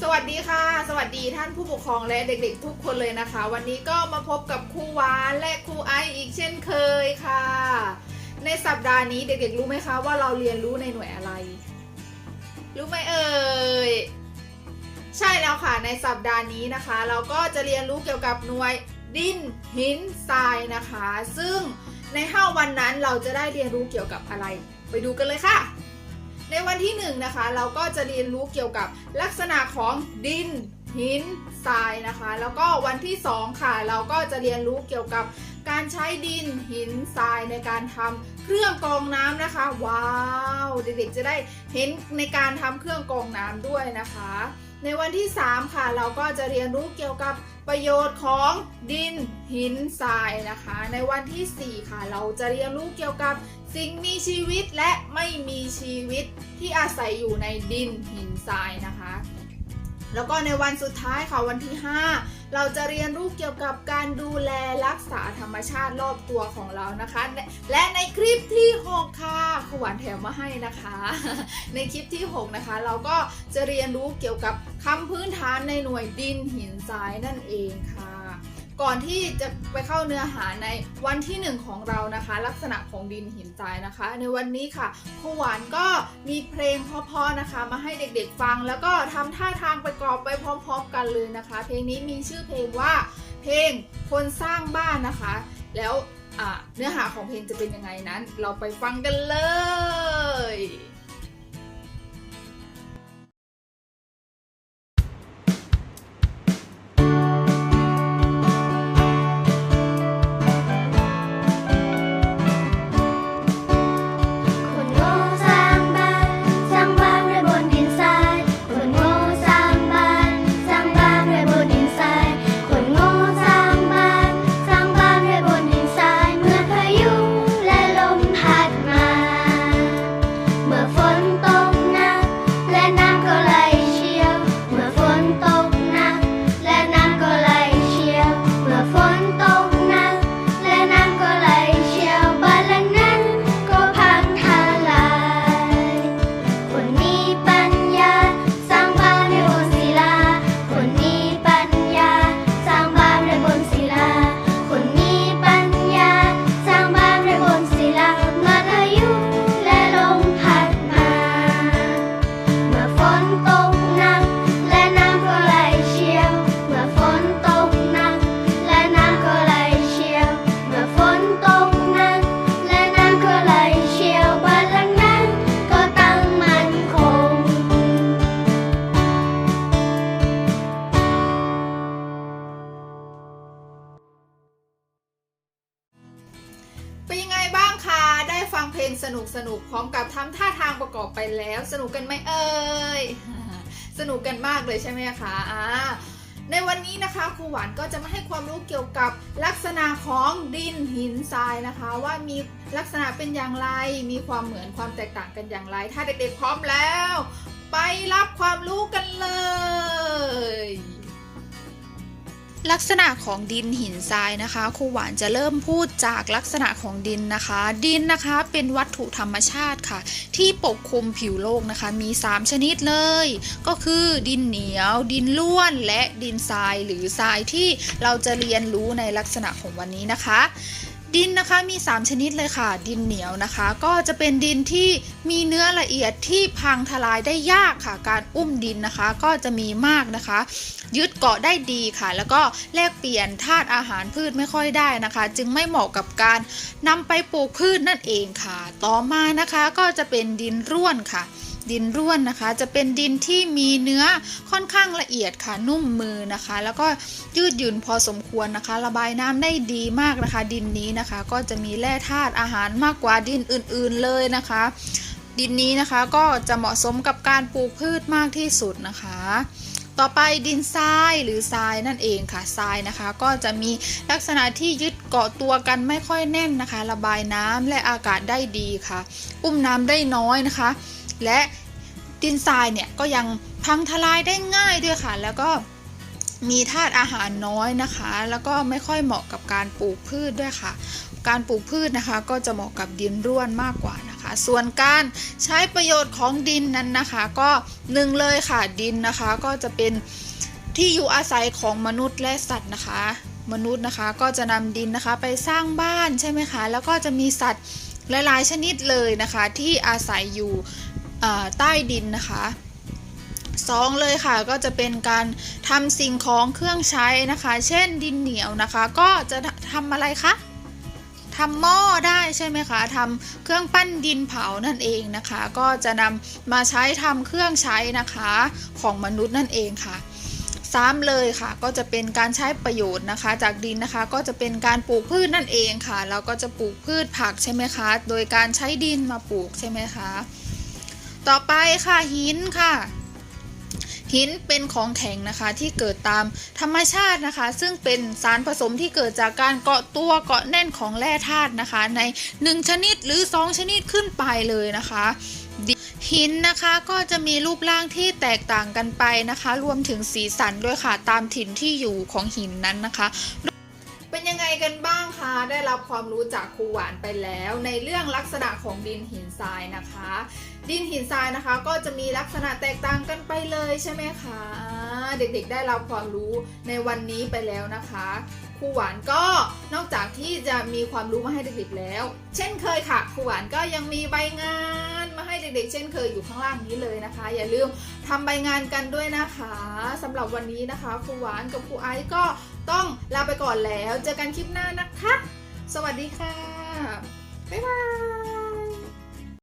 สวัสดีค่ะ สวัสดีท่านผู้ปกครองและเด็กๆทุกคนเลยนะคะ วันนี้ก็มาพบกับครูวานและครูไออีกเช่นเคยค่ะ ในสัปดาห์นี้เด็กๆรู้ไหมคะว่าเราเรียนรู้ในหน่วยอะไร รู้ไหมเอ่ยใช่แล้วค่ะในสัปดาห์นี้นะคะ เราก็จะเรียนรู้เกี่ยวกับหน่วยดินหินทรายนะคะ ซึ่งในห้าวันนั้นเราจะได้เรียนรู้เกี่ยวกับอะไร ไปดูกันเลยค่ะ ในวันที่หนึ่งนะคะเราก็จะเรียนรู้เกี่ยวกับลักษณะของดิน หินทรายนะคะ แล้วก็วันที่สองค่ะ เราก็จะเรียนรู้เกี่ยวกับการใช้ดินหินทรายในการทำเครื่องกรองน้ำนะคะ ว้าวเด็กๆจะได้เห็นในการทำเครื่องกรองน้ำด้วยนะคะ ในวันที่ 3 ค่ะ เราก็จะเรียนรู้เกี่ยวกับประโยชน์ของดินหินทรายนะคะ ในวันที่ 4 ค่ะ เราจะเรียนรู้เกี่ยวกับ สิ่งมีชีวิตและไม่มีชีวิตที่อาศัยอยู่ในดินหินทรายนะคะ แล้วก็ในวันสุดท้ายค่ะวันที่ 5 เราจะเรียนรู้เกี่ยวกับการดูแลรักษาธรรมชาติรอบตัวของเรานะคะ และและในคลิปที่ 6 ค่ะขวานแถมมาให้นะคะ ในคลิปที่ 6 นะคะ เราก็จะเรียนรู้เกี่ยวกับคำพื้นฐานในหน่วยดินหินทรายนั่นเองค่ะ ก่อนที่จะไปเข้าเนื้อหาในวันที่ 1 ของเรานะคะ ลักษณะของดินหินทรายนะคะ ในวันนี้ค่ะครูหวานก็มีเพลงเพราะๆนะคะ มาให้เด็กๆฟัง แล้วก็ทำท่าทางประกอบไปพร้อม ๆ กันเลยนะคะ เพลงนี้มีชื่อเพลงว่าเพลงคนสร้างบ้านนะคะ แล้วเนื้อหาของเพลงจะเป็นยังไงนั้น เราไปฟังกันเลย สนุกสนุกๆพร้อมกับทำท่าทางประกอบไปแล้ว สนุกกันไหมเอ่ยสนุกกันมากเลยใช่ไหมคะอ่าในวันนี้นะคะครูหวานก็จะมาให้ความรู้เกี่ยวกับลักษณะของดินหินทรายนะคะ ว่ามีลักษณะเป็นอย่างไร มีความเหมือนความแตกต่างกันอย่างไร ถ้าเด็กๆพร้อมแล้ว ไปรับความรู้กันเลย ลักษณะของดินหินทรายนะคะครูหวานจะเริ่มพูดจากลักษณะของดินนะคะ ดินนะคะเป็นวัตถุธรรมชาติค่ะ ที่ปกคลุมผิวโลกนะคะ มี 3 ชนิดเลย ก็คือดินเหนียว ดินล้วนและดินทรายหรือทรายที่เราจะเรียนรู้ในลักษณะของวันนี้นะคะ ดินนะคะมี 3 ชนิดเลยค่ะ ดินเหนียวนะคะ ก็จะเป็นดินที่มีเนื้อละเอียดที่พังทลายได้ยากค่ะ การอุ้มดินนะคะ ก็จะมีมากนะคะ ยึดเกาะได้ดีค่ะ แล้วก็แลกเปลี่ยนธาตุอาหารพืชไม่ค่อยได้นะคะ จึงไม่เหมาะกับการนำไปปลูกพืชนั่นเองค่ะ ต่อมานะคะก็จะเป็นดินร่วนค่ะ ดินร่วนนะคะ จะเป็นดินที่มีเนื้อค่อนข้างละเอียดค่ะนุ่มมือนะคะ แล้วก็ยืดหยุ่นพอสมควรนะคะ ระบายน้ำได้ดีมากนะคะ ดินนี้นะคะ ก็จะมีแร่ธาตุอาหารมากกว่าดินอื่น ๆเลยนะคะ ดินนี้นะคะก็จะเหมาะสมกับการปลูกพืชมากที่สุดนะคะต่อไปดินทรายหรือทรายนั่นเองค่ะทรายนะคะ ก็จะมีลักษณะที่ยึดเกาะตัวกันไม่ค่อยแน่นนะคะ ระบายน้ำและอากาศได้ดีค่ะ อุ้มน้ำได้น้อยนะคะ และดินทรายเนี่ยก็ยังพังทลายได้ง่ายด้วยค่ะ แล้วก็มีธาตุอาหารน้อยนะคะ แล้วก็ไม่ค่อยเหมาะกับการปลูกพืชด้วยค่ะ การปลูกพืชนะคะ ก็จะเหมาะกับดินร่วนมากกว่านะคะ ส่วนการใช้ประโยชน์ของดินนั้นนะคะ ก็หนึ่งเลยค่ะดินนะคะก็จะเป็นที่อยู่อาศัยของมนุษย์และสัตว์นะคะ มนุษย์นะคะก็จะนำดินนะคะไปสร้างบ้านใช่ไหมคะ แล้วก็จะมีสัตว์หลายๆชนิดเลยนะคะ ที่อาศัยอยู่ ใต้ดินนะคะสองเลยค่ะก็จะเป็นการทำสิ่งของเครื่องใช้นะคะ เช่นดินเหนียวนะคะ ก็จะทำอะไรคะทำหม้อได้ใช่ไหมคะทำเครื่องปั้นดินเผานั่นเองนะคะ ก็จะนำมาใช้ทำเครื่องใช้นะคะของมนุษย์นั่นเองค่ะซ้ำเลยค่ะ ก็จะเป็นการใช้ประโยชน์นะคะ จากดินนะคะ ก็จะเป็นการปลูกพืชนั่นเองค่ะแล้วก็จะปลูกพืชผักใช่ไหมคะ โดยการใช้ดินมาปลูกใช่ไหมคะ ต่อไปค่ะหินค่ะ หินเป็นของแข็งนะคะที่เกิดตามธรรมชาตินะคะ ซึ่งเป็นสารผสมที่เกิดจากการเกาะตัวเกาะแน่นของแร่ธาตุนะคะ ใน 1 ชนิดหรือ 2 ชนิดขึ้นไปเลยนะคะหินนะคะก็จะมีรูปร่างที่แตกต่างกันไปนะคะ รวมถึงสีสันด้วยค่ะตามถิ่นที่อยู่ของหินนั้นนะคะ กันบ้างคะได้รับความรู้จากครูหวานไปแล้ว ในเรื่องลักษณะของดินหินทรายนะคะ ดินหินทรายนะคะ ก็จะมีลักษณะแตกต่างกันไปเลยใช่ไหมคะเด็กๆ ได้รับความรู้ในวันนี้ไปแล้วนะคะครูหวานก็นอกจากที่จะมีความรู้มาให้เด็กๆแล้ว เช่นเคยค่ะครูหวานก็ยังมีใบงานมาให้เด็กๆ เช่นเคยอยู่ข้างล่างนี้เลยนะคะ อย่าลืมทำใบงานกันด้วยนะคะสำหรับวันนี้นะคะครูหวานกับครูไอซ์ก็ ต้องลาไปก่อนแล้ว เจอกันคลิปหน้านะคะ สวัสดีค่ะ บ๊ายบาย